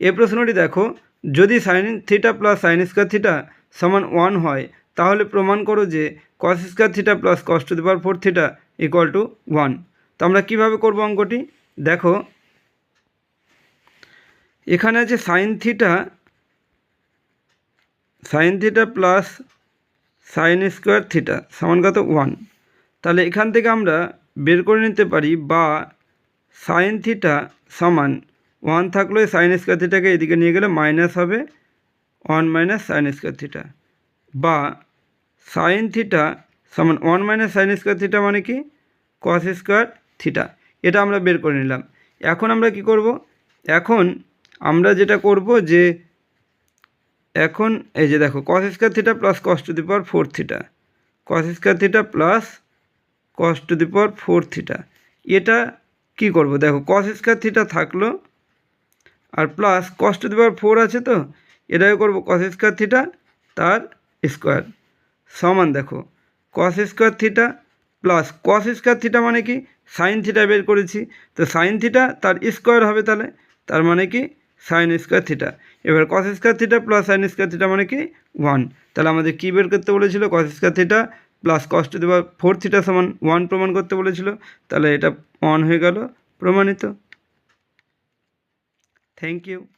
এই প্রশ্নটি দেখো, যদি sine theta plus sine square theta সমান ওয়ান হয়, তাহলে প্রমাণ করো যে cos square theta plus cos to the power four theta equal to one তো আমরা কীভাবে করব অঙ্কটি? দেখো, এখানে আছে sine theta sine theta plus sine square theta সমান কত ওয়ান তাহলে এখান থেকে আমরা বের করে নিতে পারি বা সাইন থিটা সমান ওয়ান থাকলে সাইন স্কোয়ার থিটাকে এদিকে নিয়ে গেলে মাইনাস হবে one minus sine square theta বা সাইন থিটা সমান one minus sine square theta মানে কি? কস স্কোয়ার থিটা এটা আমরা বের করে নিলাম। এখন আমরা কি করব? এখন আমরা যেটা করব যে এখন এই যে দেখো cos square theta plus cos to the power four theta cos square theta plus cos to the power four theta এটা কি করব? দেখো কস স্কোয়ার থিটা থাকল আর plus cos to the power four আছে তো এটাকে করব কস স্কোয়ার থিটা তার স্কোয়ার সমান দেখো cos square theta plus cos square theta মানে কি? সাইন থিটা বের করেছি, তো সাইন থিটা তার স্কোয়ার হবে তাহলে, তার মানে কি? সাইন স্কোয়ার থিটা এবার cos square theta plus sine square theta মানে কি? ওয়ান তাহলে আমাদের কী বের করতে বলেছিল? Cos square theta plus cos to দেওয়া ফোর থিটা সমান ওয়ান প্রমাণ করতে বলেছিল, তাহলে এটা ওয়ান হয়ে গেল প্রমাণিত। Thank you.